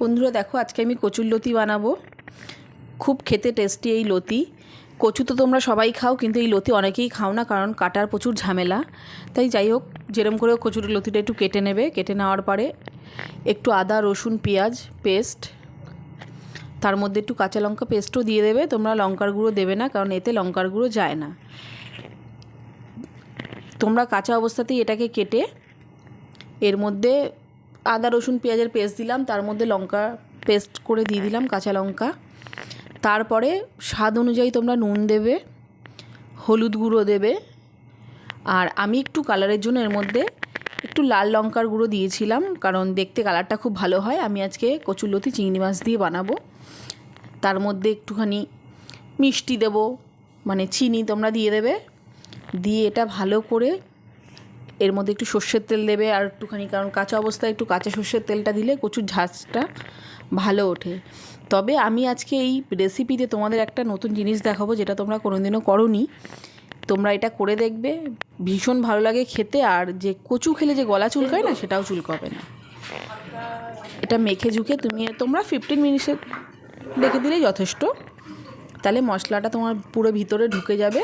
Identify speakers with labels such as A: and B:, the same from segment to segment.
A: বন্ধুরা দেখো, আজকে আমি কচুর লতি বানাবো। খুব খেতে টেস্টি এই লতি। কচু তো তোমরা সবাই খাও, কিন্তু এই লতি অনেকেই খাও না, কারণ কাটার প্রচুর ঝামেলা। তাই যাই হোক, যেরম করে কচুর লতিটা একটু কেটে নেবে, কেটে নেওয়ার পরে একটু আদা, রসুন, পেঁয়াজ পেস্ট তার মধ্যে একটু কাঁচা লঙ্কা পেস্টও দিয়ে দেবে। তোমরা লঙ্কার গুঁড়ো দেবে না, কারণ এতে লঙ্কার গুঁড়ো যায় না। তোমরা কাঁচা অবস্থাতেই এটাকে কেটে এর মধ্যে আদা, রসুন, পেঁয়াজের পেস্ট দিলাম, তার মধ্যে লঙ্কা পেস্ট করে দিয়ে দিলাম, কাঁচা লঙ্কা। তারপরে স্বাদ অনুযায়ী তোমরা নুন দেবে, হলুদ গুঁড়ো দেবে, আর আমি একটু কালারের জন্য এর মধ্যে একটু লাল লঙ্কার গুঁড়ো দিয়েছিলাম, কারণ দেখতে কালারটা খুব ভালো হয়। আমি আজকে কচুরলতি, চিংড়ি মাছ দিয়ে বানাবো। তার মধ্যে একটুখানি মিষ্টি দেব মানে চিনি তোমরা দিয়ে দেবে। দিয়ে এটা ভালো করে এর মধ্যে একটু সর্ষের তেল দেবে আর একটুখানি, কারণ কাঁচা অবস্থায় একটু কাঁচা সর্ষের তেলটা দিলে কচুর ঝাঁজটা ভালো ওঠে। তবে আমি আজকে এই রেসিপিতে তোমাদের একটা নতুন জিনিস দেখাবো যেটা তোমরা কোনোদিনও করনি। তোমরা এটা করে দেখবে, ভীষণ ভালো লাগে খেতে, আর যে কচু খেলে যে গলা চুলকায় না, সেটাও চুলকাবে না। এটা মেখে ঝুঁকে তুমি, তোমরা ফিফটিন মিনিটসে রেখে দিলেই যথেষ্ট। তাহলে মশলাটা তোমার পুরো ভিতরে ঢুকে যাবে।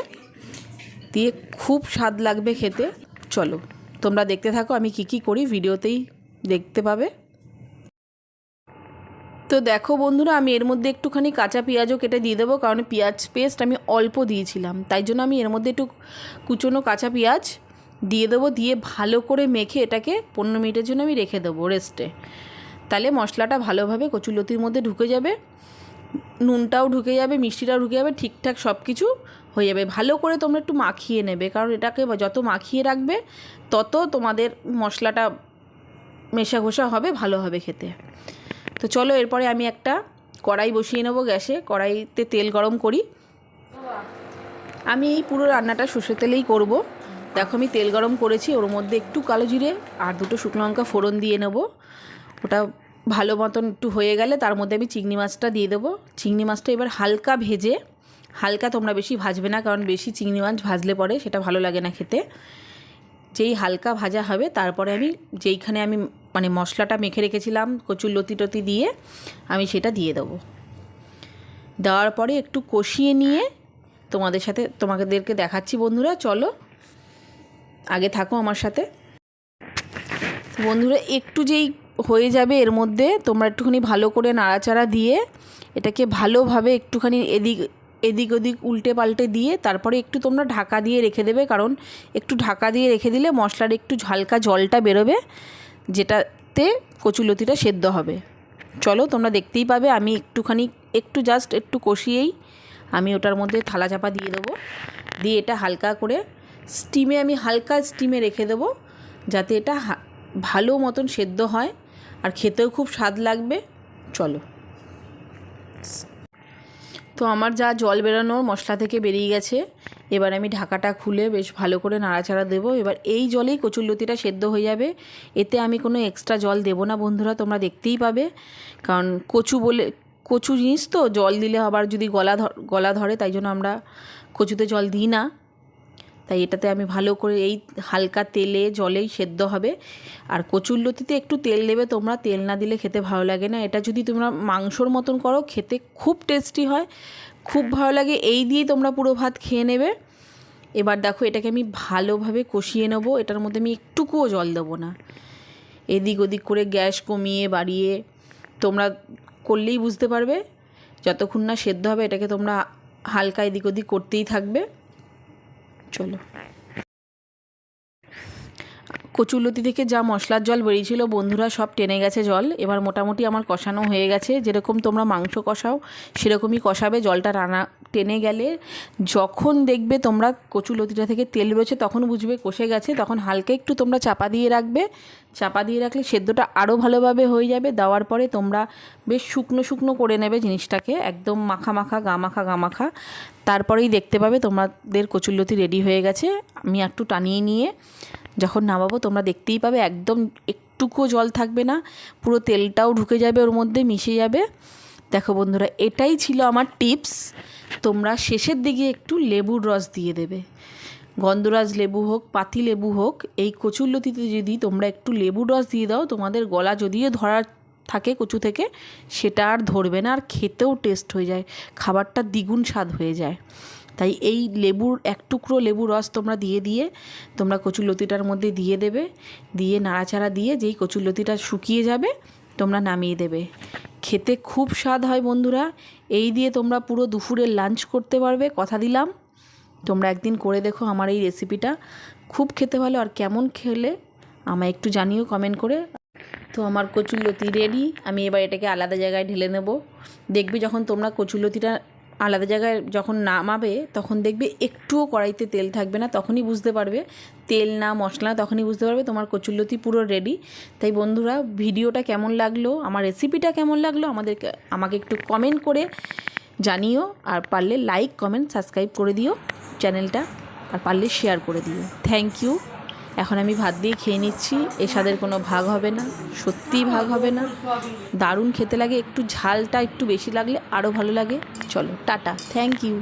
A: দিয়ে খুব স্বাদ লাগবে খেতে। চলো, তোমরা দেখতে থাকো আমি কি কি করি, ভিডিওতেই দেখতে পাবে। তো দেখো বন্ধুরা, আমি এর মধ্যে একটুখানি কাঁচা পেঁয়াজও কেটে দিয়ে দেবো, কারণ পেঁয়াজ পেস্ট আমি অল্প দিয়েছিলাম। তাই জন্য আমি এর মধ্যে একটু কুচনো কাঁচা পেঁয়াজ দিয়ে দেবো, দিয়ে ভালো করে মেখে এটাকে পনেরো মিনিটের জন্য আমি রেখে দেবো রেস্টে তাহলে মশলাটা ভালোভাবে কচুলতির মধ্যে ঢুকে যাবে। নুনটাও ঢুকে যাবে, মিষ্টিটাও ঢুকে যাবে, ঠিকঠাক সব কিছু হয়ে যাবে। ভালো করে তোমরা একটু মাখিয়ে নেবে, কারণ এটাকে যত মাখিয়ে রাখবে, তত তোমাদের মশলাটা মেশা ঘষা হবে, ভালো হবে খেতে। তো চলো, এরপরে আমি একটা কড়াই বসিয়ে নেব গ্যাসে। কড়াইতে তেল গরম করি। আমি এই পুরো রান্নাটা সর্ষের তেলেই করব। দেখো, আমি তেল গরম করেছি, ওর মধ্যে একটু কালো জিরে আর দুটো শুকনো লঙ্কা ফোড়ন দিয়ে নেব। ওটা ভালো মতন একটু হয়ে গেলে তার মধ্যে আমি চিংড়ি মাছটা দিয়ে দেবো। চিংড়ি মাছটা এবার হালকা ভেজে, হালকা তোমরা বেশি ভাজবে না, কারণ বেশি চিংড়ি মাছ ভাজলে পরে সেটা ভালো লাগে না খেতে। যেই হালকা ভাজা হবে, তারপরে আমি যেইখানে আমি মানে মশলাটা মেখে রেখেছিলাম, কচুর লতি টতি দিয়ে, আমি সেটা দিয়ে দেবো। দেওয়ার পরে একটু কষিয়ে নিয়ে তোমাদের সাথে, তোমাদেরকে দেখাচ্ছি বন্ধুরা, চলো আগে থাকো আমার সাথে। বন্ধুরা, একটু যেই হয়ে যাবে এর মধ্যে, তোমরা একটুখানি ভালো করে নাড়াচাড়া দিয়ে এটাকে ভালোভাবে একটুখানি এদিক এদিক ওদিক উল্টে পাল্টে দিয়ে তারপরে একটু তোমরা ঢাকা দিয়ে রেখে দেবে, কারণ একটু ঢাকা দিয়ে রেখে দিলে মশলার একটু ঝালকা জলটা বেরোবে, যেটাতে কচুলতিটা সেদ্ধ হবে। চলো, তোমরা দেখতেই পাবে, আমি একটুখানি, একটু জাস্ট একটু কষিয়েই আমি ওটার মধ্যে থালা চাপা দিয়ে দেবো। দিয়ে এটা হালকা করে স্টিমে আমি হালকা স্টিমে রেখে দেবো, যাতে এটা ভালো মতন সেদ্ধ হয়। আর খেতেও খুব স্বাদ লাগবে। চলো। তো আমার যা জল বেরোনো মশলা থেকে বেরিয়ে গেছে। এবার আমি ঢাকাটা খুলে বেশ ভালো করে নাড়াচাড়া দেবো। এবার এই জলেই কচুরলতিটা সেদ্ধ হয়ে যাবে। এতে আমি কোনো এক্সট্রা জল দেবো না বন্ধুরা, তোমরা দেখতেই পাবে। কারণ কচু বলে, কচু জিনিস তো, জল দিলে আবার যদি গলা গলা ধরে, তাই জন্য আমরা কচুতে জল দিই না। তাই এটাতে আমি ভালো করে এই হালকা তেলে জলেই সেদ্ধ হবে। আর কচুরলতিতে একটু তেল দেবে, তোমরা তেল না দিলে খেতে ভালো লাগে না। এটা যদি তোমরা মাংসর মতন করো, খেতে খুব টেস্টি হয়। খুব ভালো লাগে, এই দিয়েই তোমরা পুরো ভাত খেয়ে নেবে। এবার দেখো, এটাকে আমি ভালোভাবে কষিয়ে নেব। এটার মধ্যে আমি একটুকুও জল দেবো না। এদিক ওদিক করে গ্যাস কমিয়ে বাড়িয়ে তোমরা করলেই বুঝতে পারবে। যতক্ষণ না সেদ্ধ হবে, এটাকে তোমরা হালকা এদিক ওদিক করতেই থাকবে। চলো। কচুলতি থেকে যা মশলার জল বেরিয়েছিল, বন্ধুরা সব টেনে গেছে জল। এবার মোটামুটি আমার কষানো হয়ে গেছে। যেরকম তোমরা মাংস কষাও, সেরকমই কষাবে। জলটা রানা টেনে গেলে যখন দেখবে তোমরা কচুলতিটা থেকে তেল বেরোচ্ছে, তখন বুঝবে কষে গেছে। তখন হালকা একটু তোমরা চাপা দিয়ে রাখবে। চাপা দিয়ে রাখলে সেদ্ধটা আরও ভালোভাবে হয়ে যাবে। দেওয়ার পরে তোমরা বেশ শুকনো শুকনো করে নেবে জিনিসটাকে। একদম মাখা মাখা, গা মাখা গা মাখা। তারপরেই দেখতে পাবে তোমাদের কচুরলতি রেডি হয়ে গেছে। আমি একটু টানিয়ে নিয়ে যখন নামাবো, তোমরা দেখতেই পাবে একদম একটুকুও জল থাকবে না, পুরো তেলটাও ঢুকে যাবে, ওর মধ্যে মিশে যাবে। দেখো বন্ধুরা, এটাই ছিল আমার টিপস। তোমরা শেষের দিকে একটু লেবুর রস দিয়ে দেবে। গন্ধরাজ লেবু হোক, পাতি লেবু হোক, এই কচুরলতিতে যদি তোমরা একটু লেবুর রস দিয়ে দাও, তোমাদের গলা যদিও ধরার থাকে কচু থেকে, সেটা আর ধরবে না, আর খেতেও টেস্ট হয়ে যায়, খাবারটা দ্বিগুণ স্বাদ হয়ে যায়। তাই এই লেবুর এক টুকরো লেবুর রস তোমরা দিয়ে দিয়ে তোমরা কচুর লতিটার মধ্যে দিয়ে দেবে, দিয়ে নাড়াচাড়া দিয়ে যেই কচুর লতিটা শুকিয়ে যাবে তোমরা নামিয়ে দেবে। খেতে খুব স্বাদ হয় বন্ধুরা। এই দিয়ে তোমরা পুরো দুপুরের লাঞ্চ করতে পারবে, কথা দিলাম। তোমরা একদিন করে দেখো আমার এই রেসিপিটা। খুব খেতে ভালো আর কেমন খেলে আমায় একটু জানিও কমেন্ট করে। তো আমার কচুরলতি রেডি আমি এবার এটাকে আলাদা জায়গায় ঢেলে নেব। দেখবে যখন তোমরা কচুরলতিটা আলাদা জায়গায় যখন নামাবে, তখন দেখবে একটুও কড়াইতে তেল থাকবে না, তখনই বুঝতে পারবে। তেল না, মশলা, তখনই বুঝতে পারবে তোমার কচুরলতি পুরো রেডি তাই বন্ধুরা, ভিডিওটা কেমন লাগল, আমার রেসিপিটা কেমন লাগল, আমাদেরকে, আমাকে একটু কমেন্ট করে জানিও। আর পারলে লাইক কমেন্ট সাবস্ক্রাইব করে দিও চ্যানেলটা। আর পারলে শেয়ার করে দিও। থ্যাংক ইউ এখন আমি ভাত দিয়ে খেয়ে নিচ্ছি। এসাদের স্বাদের কোনো ভাগ হবে না, সত্যিই ভাগ হবে না। দারুণ খেতে লাগে, একটু ঝালটা একটু বেশি লাগলে আরও ভালো লাগে। চলো, টাটা থ্যাংক ইউ